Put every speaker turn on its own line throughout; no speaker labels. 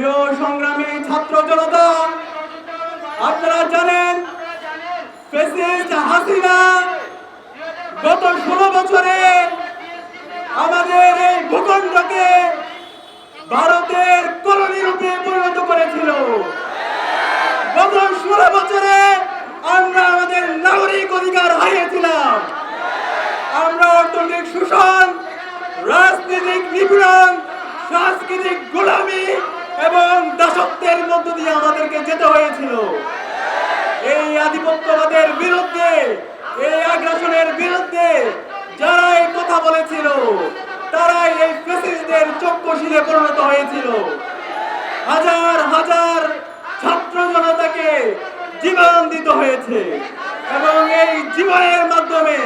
প্রিয় সংগ্রামী ছাত্র জনতা, আপনারা জানেন প্রেসিডেন্ট হাসিনা গত ষোলো বছরে আমাদের এই ভূখণ্ডকে ভারতের কলোনি রূপে পরিণত করেছিল। গত ষোলো বছরে আমরা আমাদের নাগরিক অধিকার হারিয়েছিলাম। আমরা অর্থনৈতিক শোষণ, রাজনৈতিক নিপীড়ন, সাংস্কৃতিক গোলামি এবং দাসত্বের মধ্য দিয়ে আমাদেরকে যেতে হয়েছিল এই আধিপত্যবাদের বিরুদ্ধে, এই আগ্রাসনের বিরুদ্ধে যারা এই কথা বলেছিল, তারাই এই ফেসিসদের চক্ষুশীলে পরিণত হয়েছিল। হাজার হাজার ছাত্র জনতাকে জীবন দিতে হয়েছে এবং এই জীবনের মাধ্যমে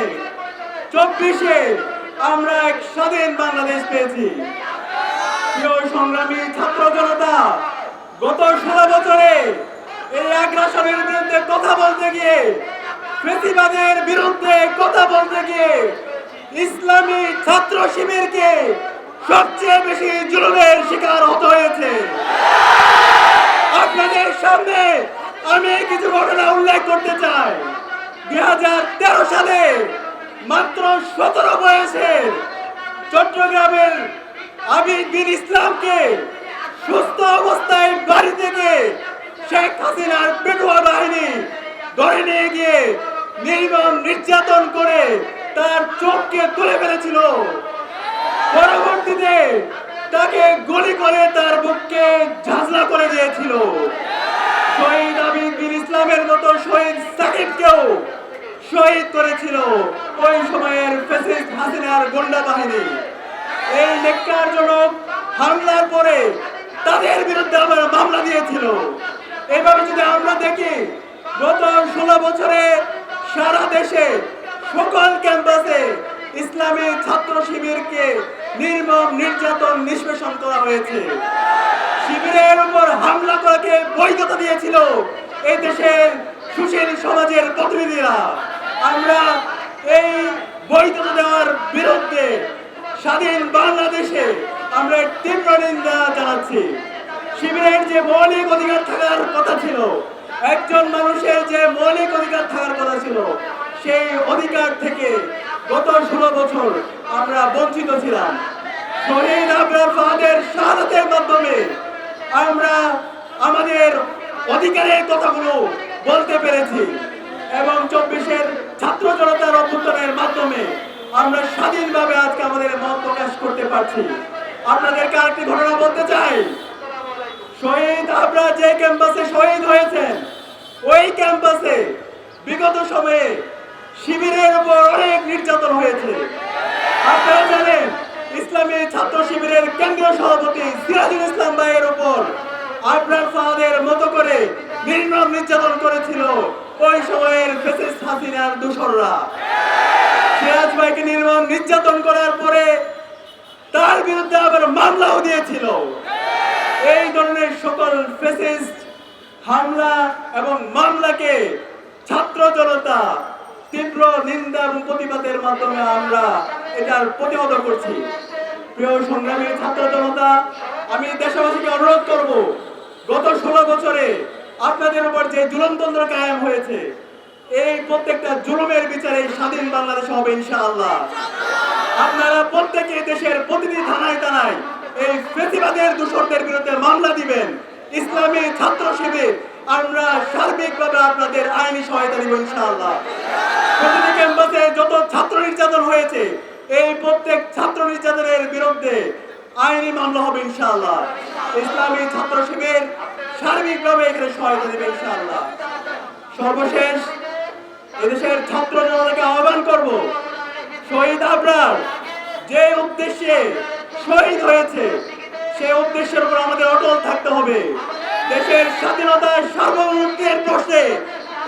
চব্বিশে আমরা এক স্বাধীন বাংলাদেশ পেয়েছি। প্রিয় সংগ্রামী ছাত্র জনতা, গত ষোলো বছরে এই আগ্রাসনের বিরুদ্ধে কথা বলতে গিয়ে প্রতিবাদের বিরুদ্ধে কথা বলতে গিয়ে ইসলামী ছাত্র শিবিরকে সবচেয়ে বেশি জুলুমের শিকার হতে হয়েছে। আপনাদের সামনে আমি কিছু ঘটনা উল্লেখ করতে চাই। দুই হাজার তেরো সালে মাত্র সতেরো বয়সে চট্টগ্রামের আবির ইসলামকে নির্মম নির্যাতন করে তার চোখকে তুলে ফেলেছিল। পরবর্তীতে তাকে গুলি করে তার বুককে ঝাঁঝলা করে দিয়েছিল। শহীদ আবিদ বিন ইসলামের মতো শহীদ সাকিবকেও শহীদ করেছিল ওই সময়ের ফেসিস্ট হাসিনার গোন্ডা বাহিনী। এই নেককারজনক হামলার পরে তাদের বিরুদ্ধে আমরা মামলা দিয়েছিল। এভাবে যদি আমরা দেখি, গত ষোলো বছরে সারা দেশে, সকল ক্যাম্পাসে ইসলামী ছাত্র শিবিরকে নির্মম, নির্যাতন, নিষ্পেষণ করা হয়েছে। শিবিরের উপর হামলা করাকে বৈধতা দিয়েছিল এই দেশের সুশীল সমাজের প্রতিনিধিরা। আমরা এই বৈধতা দেওয়ার বিরুদ্ধে স্বাধীন বাংলাদেশে আমরা তীব্র নিন্দা জানাচ্ছি। শিবিরের যে মৌলিক অধিকার থাকার কথা ছিল একজন মানুষের যে মৌলিক অধিকার থাকার কথা ছিল, সেই অধিকার থেকে গত ষোলো বছর আমরা বঞ্চিত ছিলাম। শহীদ আবরার ফাহাদের শাহাদাতের মাধ্যমে আমরা আমাদের অধিকারের কথাগুলো বলতে পেরেছি এবং চব্বিশের ছাত্র জনতার অভ্যুত্থানের মাধ্যমে আমরা স্বাধীনভাবে আজকে আমাদের মত প্রকাশ করতে পারছি। আপনাদেরকে আরেকটি ঘটনা বলতে চাই। শহীদ আমরা যে ক্যাম্পাসে শহীদ হয়েছেন ওই ক্যাম্পাসে বিগত সময়ে শিবিরের উপর অনেক নির্যাতন হয়েছে। আপনারা জানেন, ইসলামী ছাত্র শিবিরের কেন্দ্রীয় সভাপতি সিরাজুল ইসলাম ভাইয়ের উপর আবরার ফাহাদের মতো করে নির্মম নির্যাতন করেছিল ওই সময়ের ফেসিস হাসিনার দূষররা সিরাজ ভাইকে নির্মম নির্যাতন করার পরে তার বিরুদ্ধে আবার মামলাও দিয়েছিল। এই ধরনের সকল ফেসিস্ট হামলা এবং মামলাকে ছাত্র জনতা তীব্র নিন্দা এবং প্রতিবাদের মাধ্যমে আমরা এটার প্রতিহত করছি। প্রিয় সংগ্রামী ছাত্র জনতা, আমি দেশবাসীকে অনুরোধ করব, গত ষোলো বছরে আপনাদের উপর যে জুলমতন্ত্র কায়েম হয়েছে, এই প্রত্যেকটা জুলুমের বিচারে স্বাধীন বাংলাদেশ হবে ইনশাআল্লাহ। আপনারা প্রত্যেকে দেশের প্রতিটি থানায় থানায় এই ফেসিবাদের দূষণদের বিরুদ্ধে মামলা দিবেন। ইসলামী ছাত্র শিবির, আমরা সার্বিকভাবে আপনাদের আইনি সহায়তা দিব ইনশাআল্লাহ। প্রতিটি ক্যাম্পাসে যত ছাত্র নির্যাতন হয়েছে, এই প্রত্যেক ছাত্র নির্যাতনের বিরুদ্ধে আইনি মামলা হবে ইনশাআল্লাহ। ইসলামী ছাত্র শিবির সার্বিকভাবে এখানে সহায়তা দেবে ইনশাআল্লাহ। সর্বশেষ এদেশের ছাত্র জনতাকে আহ্বান করব, শহীদ আবরার যে উদ্দেশ্যে শহীদ হয়েছে সেই উদ্দেশ্যের উপর আমাদের অটল থাকতে হবে। দেশের স্বাধীনতা সার্বভৌমত্বের প্রশ্নে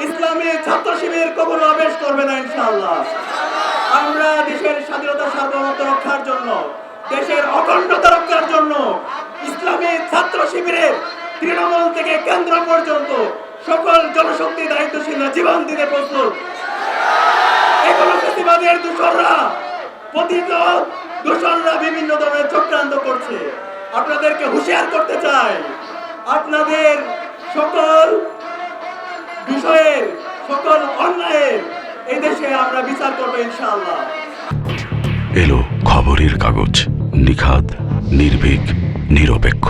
ইসলামী ছাত্র শিবির কখনো আবেশ করবে না, ইনশাআল্লাহ। আমরা দেশের স্বাধীনতা, সার্বভৌমত্ব রক্ষার জন্য, দেশের অখণ্ডতা রক্ষার জন্য ইসলামী ছাত্র শিবিরের তৃণমূল থেকে কেন্দ্র পর্যন্ত সকল জনশক্তি দায়িত্বশীল জীবন দিতে প্রস্তুত। এগুলো প্রতিবাদের দূষণরা, পতিত দূষণরা বিভিন্ন ধরনের চক্রান্ত করছে। আপনাদেরকে হুঁশিয়ার করতে চাই। আপনাদের সকল বিষয়ের, সকল অন্যায়ের এই দেশে আমরা বিচার করব ইনশাআল্লাহ।
এলো খবরের কাগজ নিখাত নির্ভীক, নিরপেক্ষ।